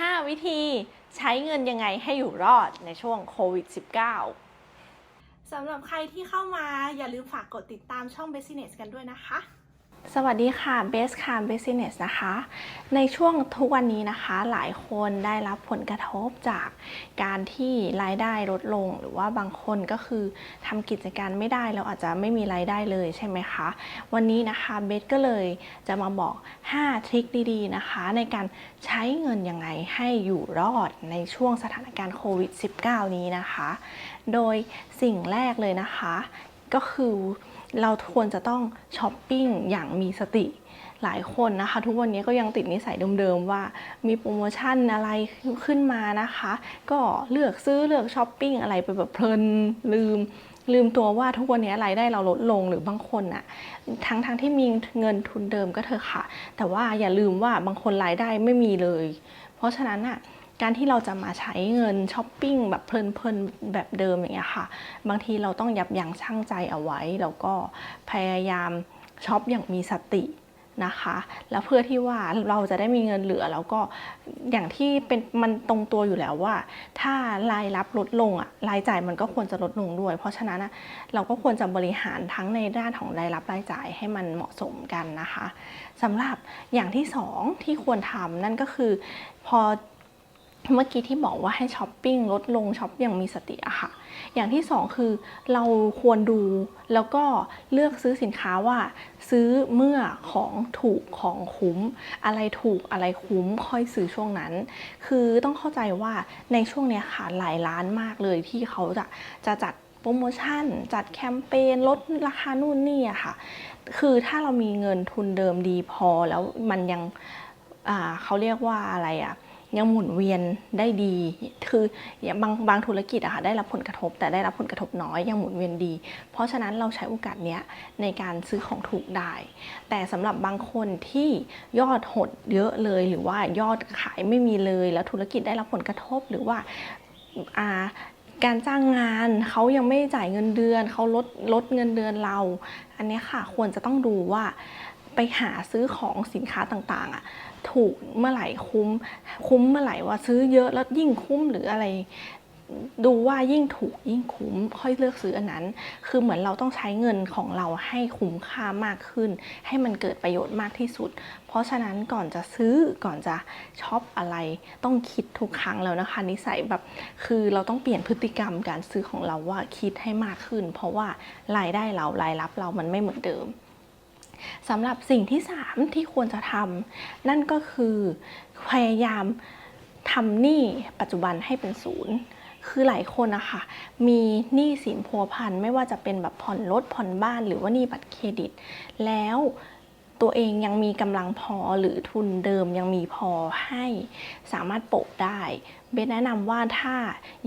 5 วิธีใช้เงินยังไงให้อยู่รอดในช่วงโควิด -19 สำหรับใครที่เข้ามาอย่าลืมฝากกดติดตามช่อง Business กันด้วยนะคะ สวัสดีค่ะ Best c a r Business นะคะ ในช่วงทุกวันนี้นะคะ หลายคนได้รับผลกระทบจากการที่รายได้ลดลง หรือว่าบางคนก็คือทำกิจการไม่ได้แล้วอาจจะไม่มีรายได้เลยใช่ไหมคะ วันนี้นะคะเบสก็เลยจะมาบอก 5 ทริคดีๆนะคะ ในการใช้เงินยังไงให้อยู่รอดในช่วงสถานการณ์โควิด -19 นี้นะคะ โดยสิ่งแรกเลยนะคะ ก็คือเราควรจะต้องช้อปปิ้งอย่างมีสติหลายคนนะคะ ทุกวันนี้ก็ยังติดนิสัยเดิมๆว่ามีโปรโมชั่นอะไรขึ้นมานะคะ ก็เลือกซื้อเลือกช้อปปิ้งอะไรไปแบบเพลินลืม ลืมตัวว่าทุกวันนี้รายได้เราลดลงหรือบางคนอะทั้งทั้งที่มีเงินทุนเดิมก็เถอะค่ะ แต่ว่าอย่าลืมว่าบางคนรายได้ไม่มีเลย เพราะฉะนั้นอะ การที่เราจะมาใช้เงินช้อปปิ้งแบบเพลินๆแบบเดิมอย่างเงี้ยค่ะ บางทีเราต้องยับยั้งชั่งใจเอาไว้ แล้วก็พยายามช็อปอย่างมีสตินะคะ แล้วเพื่อที่ว่าเราจะได้มีเงินเหลือแล้วก็อย่างที่เป็นมันตรงตัวอยู่แล้วว่า ถ้ารายรับลดลงอะรายจ่ายมันก็ควรจะลดลงด้วย เพราะฉะนั้นอะเราก็ควรจะบริหารทั้งในด้านของรายรับรายจ่ายให้มันเหมาะสมกันนะคะสำหรับอย่างที่สองที่ควรทำนั่นก็คือพอ เมื่อกี้ที่บอกว่าให้ช้อปปิ้งลดลงช็อปอย่างมีสติอะค่ะ อย่างที่สองคือเราควรดูแล้วก็เลือกซื้อสินค้าว่า ซื้อเมื่อของถูกของคุ้ม อะไรถูกอะไรคุ้มค่อยซื้อช่วงนั้น คือต้องเข้าใจว่าในช่วงนี้ค่ะหลายร้านมากเลยที่เขาจะจะจัดโปรโมชั่น จัดแคมเปญลดราคานู่นนี่อะค่ะ คือถ้าเรามีเงินทุนเดิมดีพอแล้วมันยังเขาเรียกว่าอะไรอะ ยังหมุนเวียนได้ดี คือบางบางธุรกิจอะค่ะได้รับผลกระทบ แต่ได้รับผลกระทบน้อยยังหมุนเวียนดี เพราะฉะนั้นเราใช้โอกาสเนี้ยในการซื้อของถูกได้ แต่สำหรับบางคนที่ยอดหดเยอะเลย หรือว่ายอดขายไม่มีเลย แล้วธุรกิจได้รับผลกระทบหรือว่าอ่าการจ้างงานเขายังไม่จ่ายเงินเดือนเขาลดลดเงินเดือนเรา อันนี้ค่ะควรจะต้องดูว่า ไปหาซื้อของสินค้าต่างๆอะถูกเมื่อไหร่คุ้มคุ้มเมื่อไหร่ว่าซื้อเยอะแล้วยิ่งคุ้มหรืออะไร ดูว่ายิ่งถูกยิ่งคุ้มค่อยเลือกซื้ออันนั้น คือเหมือนเราต้องใช้เงินของเราให้คุ้มค่ามากขึ้น ให้มันเกิดประโยชน์มากที่สุด เพราะฉะนั้นก่อนจะซื้อก่อนจะช็อปอะไรต้องคิดทุกครั้งแล้วนะคะนิสัยแบบคือเราต้องเปลี่ยนพฤติกรรมการซื้อของเราว่าคิดให้มากขึ้น เพราะว่ารายได้เรารายรับเรามันไม่เหมือนเดิม สำหรับสิ่งที่ 3 ที่ควรจะทำนั่นก็คือพยายามทำหนี้ปัจจุบันให้เป็นศูนย์คือหลายคนนะคะมีหนี้สินพัวพันไม่ว่าจะเป็นแบบผ่อนรถผ่อนบ้านหรือว่าหนี้บัตรเครดิต แล้ว ตัวเองยังมีกำลังพอหรือทุนเดิมยังมีพอให้สามารถโปะได้ เบสแนะนำว่าถ้า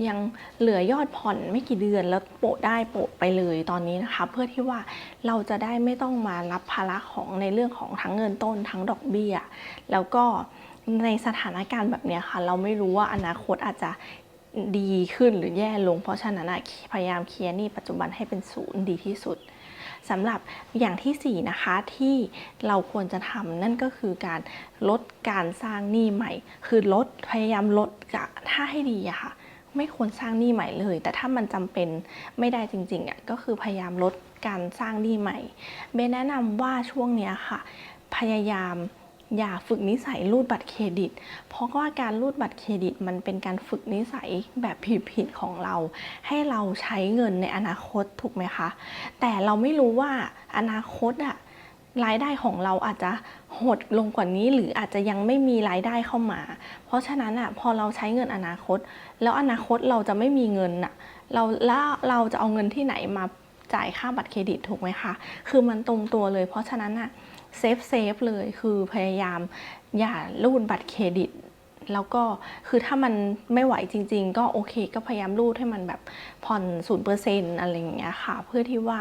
ยังเหลือยอดผ่อนไม่กี่เดือนแล้วโปะได้โปะไปเลยตอนนี้นะคะ เพื่อที่ว่าเราจะได้ไม่ต้องมารับภาระของในเรื่องของทั้งเงินต้นทั้งดอกเบี้ย แล้วก็ในสถานการณ์แบบนี้ค่ะ เราไม่รู้ว่าอนาคตอาจจะดีขึ้นหรือแย่ลง เพราะฉะนั้นพยายามเคลียร์นี้ปัจจุบันให้เป็นศูนย์ดีที่สุด สำหรับอย่างที่ 4 นะคะที่เราควรจะทำนั่นก็คือการลดการสร้างหนี้ใหม่ คือลดพยายามลดกะถ้าให้ดีอะค่ะ ไม่ควรสร้างหนี้ใหม่เลย แต่ถ้ามันจำเป็นไม่ได้จริงๆอะก็คือพยายามลดการสร้างหนี้ใหม่เบนแนะนำว่าช่วงเนี้ยค่ะ พยายาม อย่าฝึกนิสัยรูดบัตรเครดิต เพราะว่าการรูดบัตรเครดิต มันเป็นการฝึกนิสัยแบบผิดๆของเรา ให้เราใช้เงินในอนาคตถูกไหมคะ แต่เราไม่รู้ว่าอนาคตอะรายได้ของเราอาจจะหดลงกว่านี้หรืออาจจะยังไม่มีรายได้เข้ามา เพราะฉะนั้นอะพอเราใช้เงินอนาคต แล้วอนาคตเราจะไม่มีเงินอะเราแล้วเราจะเอาเงินที่ไหนมาจ่ายค่าบัตรเครดิตถูกไหมคะ คือมันตรงตัวเลย เพราะฉะนั้นอะ เซฟเซฟเลยคือพยายามอย่ารูดบัตรเครดิต แล้วก็คือถ้ามันไม่ไหวจริง ๆ ก็โอเค ก็พยายามรูดให้มันแบบผ่อนศูนย์เปอร์เซ็นต์อะไรอย่างเงี้ยค่ะ เพื่อที่ว่า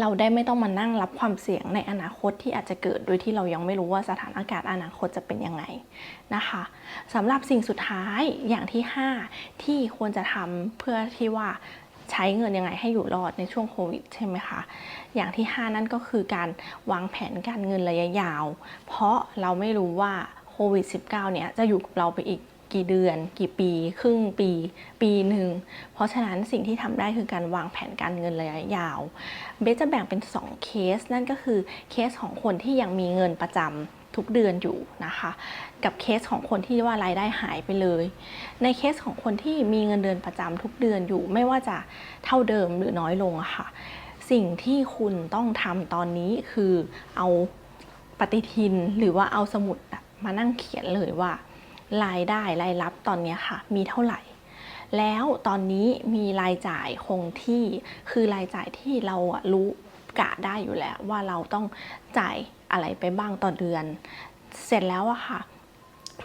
เราได้ไม่ต้องมานั่งรับความเสี่ยงในอนาคตที่อาจจะเกิดโดยที่เรายังไม่รู้ว่าสถานการณ์อนาคตจะเป็นยังไงนะคะสำหรับสิ่งสุดท้ายอย่างที่ 5 ที่ควรจะทำเพื่อที่ว่า ใช้เงินยังไงให้อยู่รอดในช่วงโควิดใช่ไหมคะ อย่างที่ 5 นั่นก็คือการวางแผนการเงินระยะยาว เพราะเราไม่รู้ว่าโควิด -19 เนี่ยจะอยู่กับเราไปอีกกี่เดือน กี่ปี ครึ่งปี ปีหนึ่ง เพราะฉะนั้นสิ่งที่ทำได้คือการวางแผนการเงินระยะยาว เบสจะแบ่งเป็น 2 เคส นั่นก็คือเคสของคนที่ยังมีเงินประจำ ทุกเดือนอยู่นะคะ กับเคสของคนที่ว่ารายได้หายไปเลย ในเคสของคนที่มีเงินเดือนประจำทุกเดือนอยู่ ไม่ว่าจะเท่าเดิมหรือน้อยลงะค่ะ สิ่งที่คุณต้องทำตอนนี้คือเอาปฏิทินหรือว่าเอาสมุดมานั่งเขียนเลยว่ารายได้รายรับตอนนี้ค่ะ มีเท่าไหร่ แล้วตอนนี้มีรายจ่ายคงที่คือรายจ่ายที่เรารู้ กะได้อยู่แล้วว่าเราต้องจ่ายอะไรไปบ้างต่อเดือน เสร็จแล้วอะค่ะ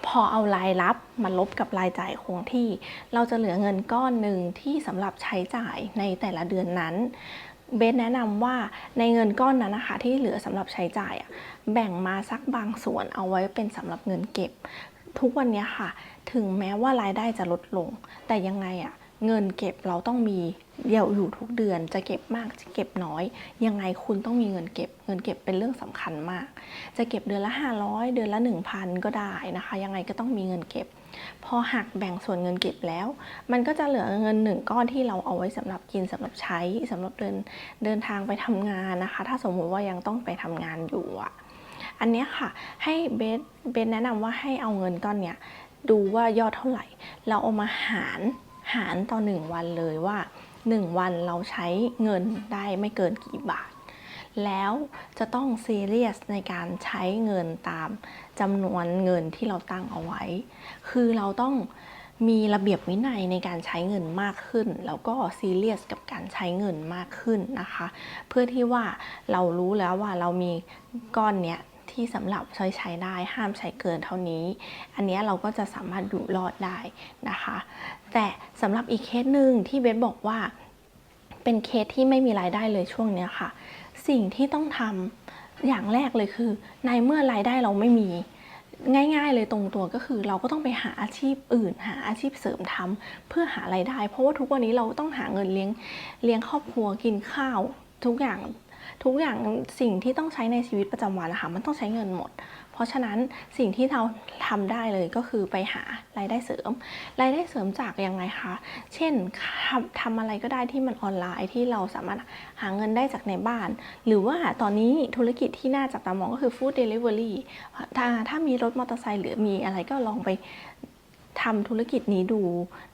พอเอารายรับมาลบกับรายจ่ายคงที่ เราจะเหลือเงินก้อนหนึ่งที่สำหรับใช้จ่ายในแต่ละเดือนนั้นเบสแนะนำว่าในเงินก้อนนั้นนะคะที่เหลือสำหรับใช้จ่ายอะแบ่งมาสักบางส่วนเอาไว้เป็นสำหรับเงินเก็บ ทุกวันนี้ค่ะ ถึงแม้ว่ารายได้จะลดลง แต่ยังไงอะ เงินเก็บเราต้องมีเดี่ยวอยู่ทุกเดือนจะเก็บมากจะเก็บน้อย ยังไงคุณต้องมีเงินเก็บ เงินเก็บเป็นเรื่องสำคัญมาก จะเก็บเดือนละ 500 เดือนละ 1,000 ก็ได้นะคะ ยังไงก็ต้องมีเงินเก็บ พอหักแบ่งส่วนเงินเก็บแล้ว มันก็จะเหลือเงินหนึ่งก้อนที่เราเอาไว้สำหรับกินสำหรับใช้สำหรับเดินเดินทางไปทำงานนะคะ ถ้าสมมุติว่ายังต้องไปทำงานอยู่อะอันนี้ค่ะให้เบสเบสแนะนำว่าให้เอาเงินก้อนเนี้ยดูว่ายอดเท่าไหร่ เราเอามาหาร หารต่อหนึ่งวันเลยว่าหนึ่งวันเราใช้เงินได้ไม่เกินกี่บาท แล้วจะต้องซีเรียสในการใช้เงินตามจำนวนเงินที่เราตั้งเอาไว้ คือเราต้องมีระเบียบวินัยในการใช้เงินมากขึ้น แล้วก็ซีเรียสกับการใช้เงินมากขึ้นนะคะ เพื่อที่ว่าเรารู้แล้วว่าเรามีก้อนเนี้ย ที่สำหรับใช้ใช้ได้ห้ามใช้เกินเท่านี้ อันนี้เราก็จะสามารถอยู่รอดได้นะคะ แต่สำหรับอีกเคสหนึ่งที่เบสบอกว่า เป็นเคสที่ไม่มีรายได้เลยช่วงเนี้ยค่ะ สิ่งที่ต้องทำอย่างแรกเลยคือ ในเมื่อรายได้เราไม่มีง่าย ๆ เลยตรงตัวก็คือเราก็ต้องไปหาอาชีพอื่น หาอาชีพเสริมทำเพื่อหารายได้ เพราะว่าทุกวันนี้เราต้องหาเงินเลี้ยงเลี้ยงครอบครัวกินข้าว ทุกอย่าง ทุกอย่างสิ่งที่ต้องใช้ในชีวิตประจำวันนะคะมันต้องใช้เงินหมด เพราะฉะนั้นสิ่งที่เราทำได้เลยก็คือไปหารายได้เสริม รายได้เสริมจากยังไงคะ เช่นทำทำอะไรก็ได้ที่มันออนไลน์ที่เราสามารถหาเงินได้จากในบ้าน หรือว่าตอนนี้ธุรกิจที่น่าจับตามองก็คือ Food Delivery ถ้าถ้ามีรถมอเตอร์ไซค์หรือมีอะไรก็ลองไป ทำธุรกิจนี้ดู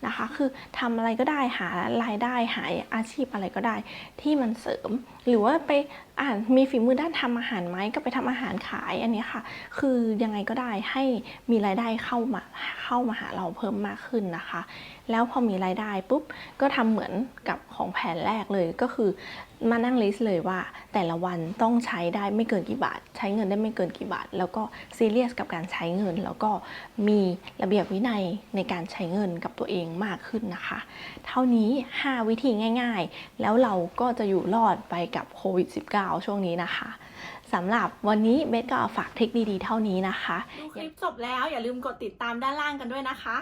นะคะ คือทำอะไรก็ได้หารายได้หาอาชีพอะไรก็ได้ ที่มันเสริม หรือว่าไปอ่านมีฝีมือด้านทำอาหารไหมก็ไปทำอาหารขายอันนี้ค่ะ คือยังไงก็ได้ให้มีรายได้เข้ามาเข้ามาหาเราเพิ่มมากขึ้นนะคะ แล้วพอมีรายได้ปุ๊บก็ทำเหมือนกับของแผนแรกเลยก็คือ มานั่งลิสต์เลยว่า แต่ละวันต้องใช้ได้ไม่เกินกี่บาท ใช้เงินได้ไม่เกินกี่บาท แล้วก็ซีเรียสกับการใช้เงิน แล้วก็มีระเบียบวินัยในการใช้เงินกับตัวเองมากขึ้นนะคะ เท่านี้ 5 วิธีง่ายๆ แล้วเราก็จะอยู่รอดไปกับโควิด -19 ช่วงนี้นะคะสำหรับวันนี้เบสก็ฝากทริคดีๆ เท่านี้นะคะดูคลิปจบแล้วอย่าลืมกดติดตามด้านล่างกันด้วยนะคะ